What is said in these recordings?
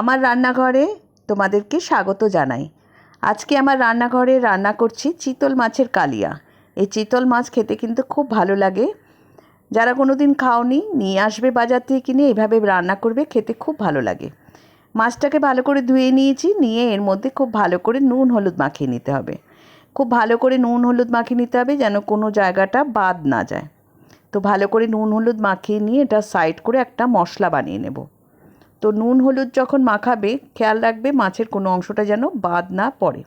আমার রান্নাঘরে তোমাদেরকে স্বাগত জানাই। আজকে আমার রান্নাঘরে রান্না করছি চিতল মাছের কালিয়া। এই চিতল মাছ খেতে কিন্তু খুব ভালো লাগে। যারা কোনো দিন খাওনি, নিয়ে আসবে বাজার থেকে কিনে এইভাবে রান্না করবে, খেতে খুব ভালো লাগে। মাছটাকে ভালো করে ধুয়ে নিয়েছি, নিয়ে এর মধ্যে খুব ভালো করে নুন, হলুদ মাখিয়ে নিতে হবে। খুব ভালো করে নুন, হলুদ মাখিয়ে নিতে হবে যেন কোনো জায়গাটা বাদ না যায়। তো ভালো করে নুন, হলুদ মাখিয়ে নিয়ে এটা সাইড করে একটা মশলা বানিয়ে নেব। তো নুন, হলুদ যখন মাখাবে, খেয়াল রাখবে মাছের কোনো অংশটা যেন বাদ না পড়ে।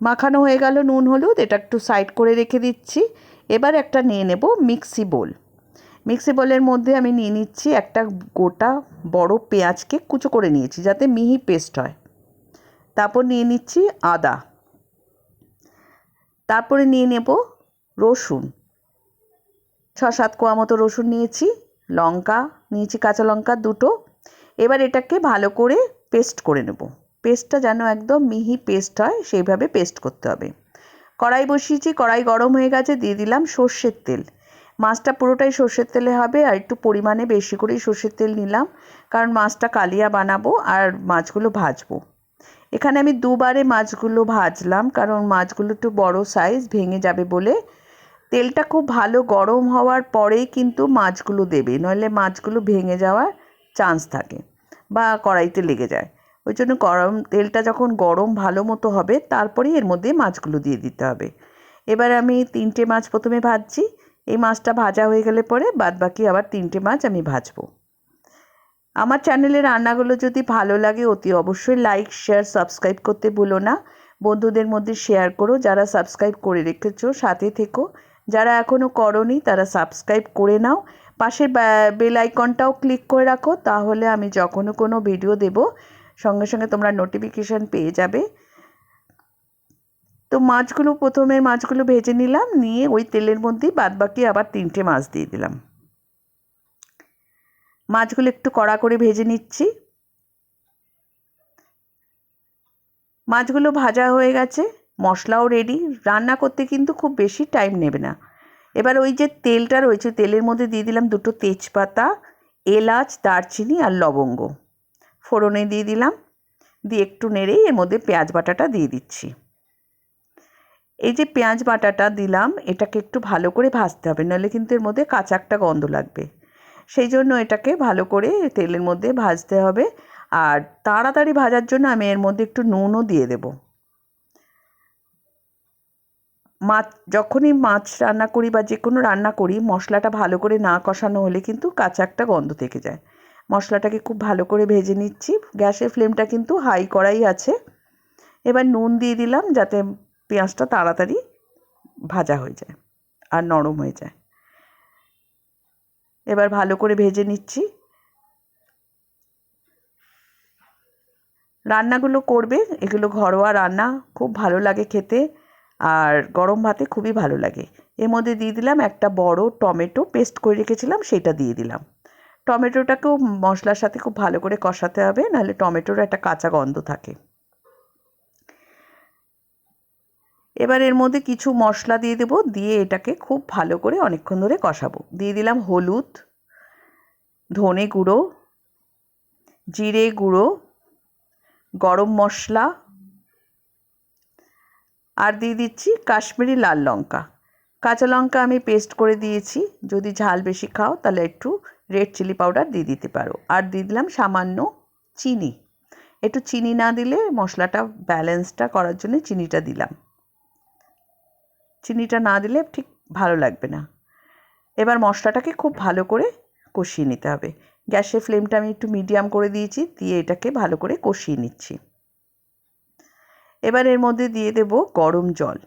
মাখানো হয়ে গেল নুন, হলুদ, এটা একটু সাইড করে রেখে দিচ্ছি। এবার একটা নিয়ে নেব মিক্সি বোল। মিক্সি বোলের মধ্যে আমি নিয়ে নিচ্ছি একটা গোটা বড় পেঁয়াজকে কুচো করে নিয়েছি যাতে মিহি পেস্ট হয়। তারপর নিয়ে নিচ্ছি আদা। তারপরে নিয়ে নেব রসুন। ছ, সাত কোয়া মতো রসুন নিয়েছি, লঙ্কা, নিয়েছি কাঁচা লঙ্কা দুটো। এবার এটাকে ভালো করে পেস্ট করে নেব। পেস্টটা যেন একদম মিহি পেস্ট হয়, সেইভাবে পেস্ট করতে হবে। কড়াই বসিয়েছি, কড়াই গরম হয়ে গেছে, দিয়ে দিলাম সর্ষের তেল। মাছটা পুরোটাই সর্ষের তেলে হবে, আর একটু পরিমাণে বেশি করেই সর্ষের তেল নিলাম, কারণ মাছটা কালিয়া বানাবো আর মাছগুলো ভাজবো। এখানে আমি দুবারে মাছগুলো ভাজলাম, কারণ মাছগুলো একটু বড় সাইজ ভেঙে যাবে বলে। তেলটা খুব ভালো গরম হওয়ার পরেই কিন্তু মাছগুলো দেবে, নইলে মাছগুলো ভেঙে যাওয়ার চান্স থাকে বা কড়াইতে লেগে যায়। ওই জন্য গরম তেলটা যখন গরম ভালো মতো হবে, তারপরেই এর মধ্যে মাছগুলো দিয়ে দিতে হবে। এবার আমি তিনটে মাছ প্রথমে ভাজছি। এই মাছটা ভাজা হয়ে গেলে পরে বাদ বাকি আবার তিনটে মাছ আমি ভাজবো। আমার চ্যানেলের রান্নাগুলো যদি ভালো লাগে, অতি অবশ্যই লাইক, শেয়ার, সাবস্ক্রাইব করতে ভুলো না। বন্ধুদের মধ্যে শেয়ার করো, যারা সাবস্ক্রাইব করে রেখেছো, সাথে থেকো। যারা এখনও করনি, তারা সাবস্ক্রাইব করে নাও। পাশের বেল আইকনটাও ক্লিক করে রাখো, তাহলে আমি যখনও কোনো ভিডিও দেব, সঙ্গে সঙ্গে তোমরা নোটিফিকেশান পেয়ে যাবে। তো মাছগুলো প্রথমে মাছগুলো ভেজে নিলাম, নিয়ে ওই তেলের মধ্যেই বাদবাকি আবার তিনটে মাছ দিয়ে দিলাম। মাছগুলো একটু কড়া করে ভেজে নিচ্ছি। মাছগুলো ভাজা হয়ে গেছে। মশলাও রেডি রান্না করতে কিন্তু খুব বেশি টাইম নেবে না। এবার ওই যে তেলটা রয়েছে, তেলের মধ্যে দিয়ে দিলাম দুটো তেজপাতা, এলাচ, দারচিনি আর লবঙ্গ। ফোড়নে দিয়ে দিলাম, দিয়ে একটু নেড়েই এর মধ্যে পেঁয়াজ বাটাটা দিয়ে দিচ্ছি। এই যে পেঁয়াজ বাটাটা দিলাম, এটাকে একটু ভালো করে ভাজতে হবে, নাহলে কিন্তু এর মধ্যে কাঁচা একটা গন্ধ লাগবে। সেই জন্য এটাকে ভালো করে তেলের মধ্যে ভাজতে হবে, আর তাড়াতাড়ি ভাজার জন্য আমি এর মধ্যে একটু নুনও দিয়ে দেব। মাছ, যখনই মাছ রান্না করি বা যে কোনো রান্না করি, মশলাটা ভালো করে না কষানো হলে কিন্তু কাঁচা একটা গন্ধ থেকে যায়। মশলাটাকে খুব ভালো করে ভেজে নিচ্ছি। গ্যাসের ফ্লেমটা কিন্তু হাই করাই আছে। এবার নুন দিয়ে দিলাম যাতে পেঁয়াজটা তাড়াতাড়ি ভাজা হয়ে যায় আর নরম হয়ে যায়। এবার ভালো করে ভেজে নিচ্ছি। রান্নাগুলো করবে, এগুলো ঘরোয়া রান্না, খুব ভালো লাগে খেতে। আর গরম ভাতে খুবই ভালো লাগে। এর মধ্যে দিয়ে দিলাম একটা বড় টমেটো পেস্ট করে রেখেছিলাম, সেটা দিয়ে দিলাম। টমেটোটাকেও মশলার সাথে খুব ভালো করে কষাতে হবে, নাহলে টমেটোর একটা কাঁচা গন্ধ থাকে। এবার এর মধ্যে কিছু মশলা দিয়ে দেবো, দিয়ে এটাকে খুব ভালো করে অনেকক্ষণ ধরে কষাবো। দিয়ে দিলাম হলুদ, ধনে গুঁড়ো, জিরে গুঁড়ো, গরম মশলা আর দিয়ে দিচ্ছি কাশ্মীরি লাল লঙ্কা। কাঁচা লঙ্কা আমি পেস্ট করে দিয়েছি। যদি ঝাল বেশি খাও, তাহলে একটু রেড চিলি পাউডার দিয়ে দিতে পারো। আর দিয়ে দিলাম সামান্য চিনি। একটু চিনি না দিলে মশলাটা ব্যালেন্সটা করার জন্য চিনিটা দিলাম। চিনিটা না দিলে ঠিক ভালো লাগবে না। এবার মশলাটাকে খুব ভালো করে কষিয়ে নিতে হবে। গ্যাসের ফ্লেমটা আমি একটু মিডিয়াম করে দিয়েছি, দিয়ে এটাকে ভালো করে কষিয়ে নিচ্ছি। এবার এর মধ্যে দিয়ে দেব গরম জল।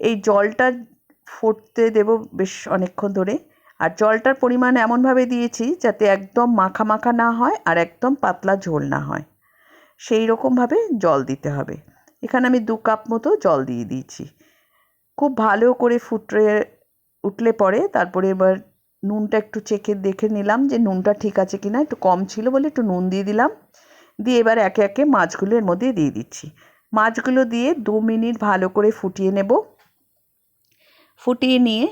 এই জলটা ফুটতে দেব বেশ অনেকক্ষণ ধরে। আর জলটার পরিমাণ এমনভাবে দিয়েছি যাতে একদম মাখা মাখা না হয় আর একদম পাতলা ঝোল না হয়। সেই রকমভাবে জল দিতে হবে। এখানে আমি দু কাপ মতো জল দিয়ে দিয়েছি। খুব ভালো করে ফুটে উঠলে পরে তারপরে এবার নুনটা একটু চেখে দেখে নিলাম যে নুনটা ঠিক আছে কি না একটু কম ছিল বলে একটু নুন দিয়ে দিলাম। দিয়ে এবার একে একে মাছগুলো এর মধ্যে দিয়ে দিচ্ছি। মাছগুলো দিয়ে দু মিনিট ভালো করে ফুটিয়ে নেব। ফুটিয়ে নিয়ে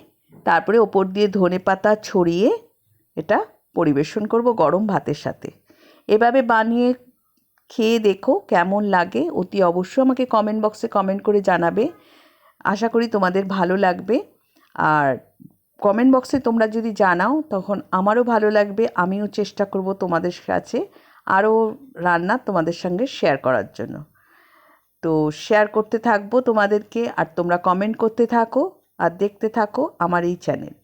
তারপরে ওপর দিয়ে ধনে পাতা ছড়িয়ে এটা পরিবেশন করব গরম ভাতের সাথে। এভাবে বানিয়ে খেয়ে দেখো কেমন লাগে, অতি অবশ্যই আমাকে কমেন্ট বক্সে কমেন্ট করে জানাবে। আশা করি তোমাদের ভালো লাগবে। আর কমেন্ট বক্সে তোমরা যদি জানাও, তখন আমারও ভালো লাগবে। আমিও চেষ্টা করব তোমাদের কাছে আরও রান্না তোমাদের সঙ্গে শেয়ার করার জন্য। তো শেয়ার করতে থাকব তোমাদেরকে, আর তোমরা কমেন্ট করতে থাকো, আর দেখতে থাকো আমার এই চ্যানেল